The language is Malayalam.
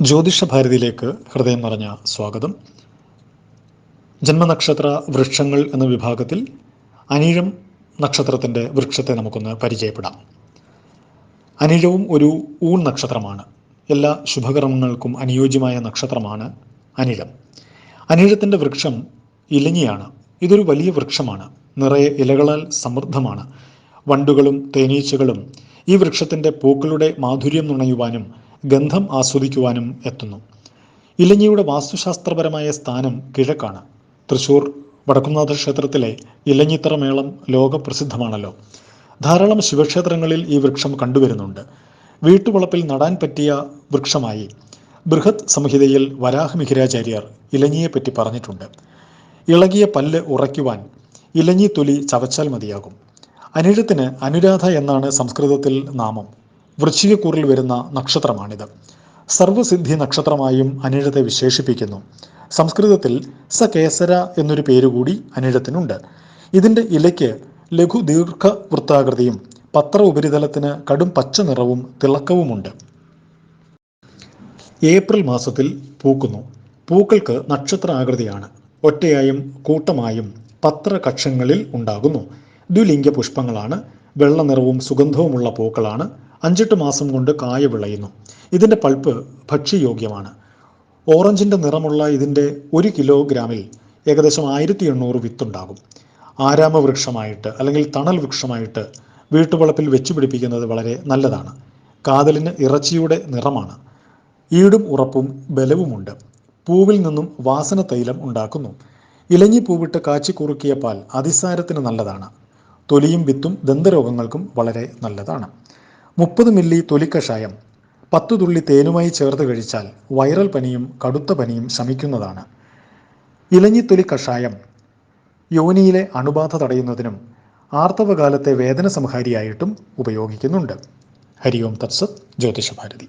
ജ്യോതിഷ ഭാരതിയിലേക്ക് ഹൃദയം നിറഞ്ഞ സ്വാഗതം. ജന്മനക്ഷത്ര വൃക്ഷങ്ങൾ എന്ന വിഭാഗത്തിൽ അനിഴം നക്ഷത്രത്തിന്റെ വൃക്ഷത്തെ നമുക്കൊന്ന് പരിചയപ്പെടാം. അനിഴവും ഒരു ഊൺ നക്ഷത്രമാണ്. എല്ലാ ശുഭകർമ്മങ്ങൾക്കും അനുയോജ്യമായ നക്ഷത്രമാണ് അനിഴം. അനിഴത്തിന്റെ വൃക്ഷം ഇലഞ്ഞിയാണ്. ഇതൊരു വലിയ വൃക്ഷമാണ്. നിറയെ ഇലകളാൽ സമൃദ്ധമാണ്. വണ്ടുകളും തേനീച്ചകളും ഈ വൃക്ഷത്തിന്റെ പൂക്കളുടെ മാധുര്യം നുണയുവാനും ഗന്ധം ആസ്വദിക്കുവാനും എത്തുന്നു. ഇലഞ്ഞിയുടെ വാസ്തുശാസ്ത്രപരമായ സ്ഥാനം കിഴക്കാണ്. തൃശൂർ വടക്കുന്നാഥ ക്ഷേത്രത്തിലെ ഇലഞ്ഞിത്തറ മേളം ലോകപ്രസിദ്ധമാണല്ലോ. ധാരാളം ശിവക്ഷേത്രങ്ങളിൽ ഈ വൃക്ഷം കണ്ടുവരുന്നുണ്ട്. വീട്ടുവളപ്പിൽ നടാൻ പറ്റിയ വൃക്ഷമായി ബൃഹത് സംഹിതയിൽ വരാഹമിഹിരാചാര്യർ ഇലഞ്ഞിയെപ്പറ്റി പറഞ്ഞിട്ടുണ്ട്. ഇളകിയ പല്ല് ഉറയ്ക്കുവാൻ ഇലഞ്ഞി തൊലി ചവച്ചാൽ മതിയാകും. അനിഴത്തിന് അനുരാധ എന്നാണ് സംസ്കൃതത്തിൽ നാമം. വൃശ്ചികക്കൂറിൽ വരുന്ന നക്ഷത്രമാണിത്. സർവസിദ്ധി നക്ഷത്രമായും അനിഴത്തെ വിശേഷിപ്പിക്കുന്നു. സംസ്കൃതത്തിൽ സ കേസര എന്നൊരു പേരുകൂടി അനിഴത്തിനുണ്ട്. ഇതിന്റെ ഇലയ്ക്ക് ലഘു ദീർഘ വൃത്താകൃതിയും പത്ര ഉപരിതലത്തിന് കടും പച്ച നിറവും തിളക്കവുമുണ്ട്. ഏപ്രിൽ മാസത്തിൽ പൂക്കുന്നു. പൂക്കൾക്ക് നക്ഷത്ര ആകൃതിയാണ് ഒറ്റയായും കൂട്ടമായും പത്ര കക്ഷങ്ങളിൽ ഉണ്ടാകുന്നു. ദ്വിലിംഗ പുഷ്പങ്ങളാണ്. വെള്ള നിറവും സുഗന്ധവുമുള്ള പൂക്കളാണ്. അഞ്ചെട്ട് മാസം കൊണ്ട് കായ വിളയുന്നു. ഇതിന്റെ പൾപ്പ് ഭക്ഷ്യയോഗ്യമാണ്. ഓറഞ്ചിന്റെ നിറമുള്ള ഇതിന്റെ ഒരു കിലോഗ്രാമിൽ ഏകദേശം ആയിരത്തി എണ്ണൂറ് വിത്തുണ്ടാകും. ആരാമ വൃക്ഷമായിട്ട് അല്ലെങ്കിൽ തണൽ വൃക്ഷമായിട്ട് വീട്ടുവളപ്പിൽ വെച്ചു പിടിപ്പിക്കുന്നത് വളരെ നല്ലതാണ്. കാതലിന് ഇറച്ചിയുടെ നിറമാണ്. ഈടും ഉറപ്പും ബലവുമുണ്ട്. പൂവിൽ നിന്നും വാസന തൈലം ഉണ്ടാക്കുന്നു. ഇലഞ്ഞി പൂവിട്ട് കാച്ചി കുറുക്കിയ പാൽ അതിസാരത്തിന് നല്ലതാണ്. തൊലിയും വിത്തും ദന്തരോഗങ്ങൾക്കും വളരെ നല്ലതാണ്. മുപ്പത് മില്ലി തൊലിക്കഷായം പത്തു തുള്ളി തേനുമായി ചേർത്ത് കഴിച്ചാൽ വൈറൽ പനിയും കടുത്ത പനിയും ശമിക്കുന്നതാണ്. ഇലഞ്ഞിത്തൊലി കഷായം യോനിയിലെ അണുബാധ തടയുന്നതിനും ആർത്തവകാലത്തെ വേദന സംഹാരിയായിട്ടും ഉപയോഗിക്കുന്നുണ്ട്. ഹരിയോം തത്സത് ജ്യോതിഷഭാരതി.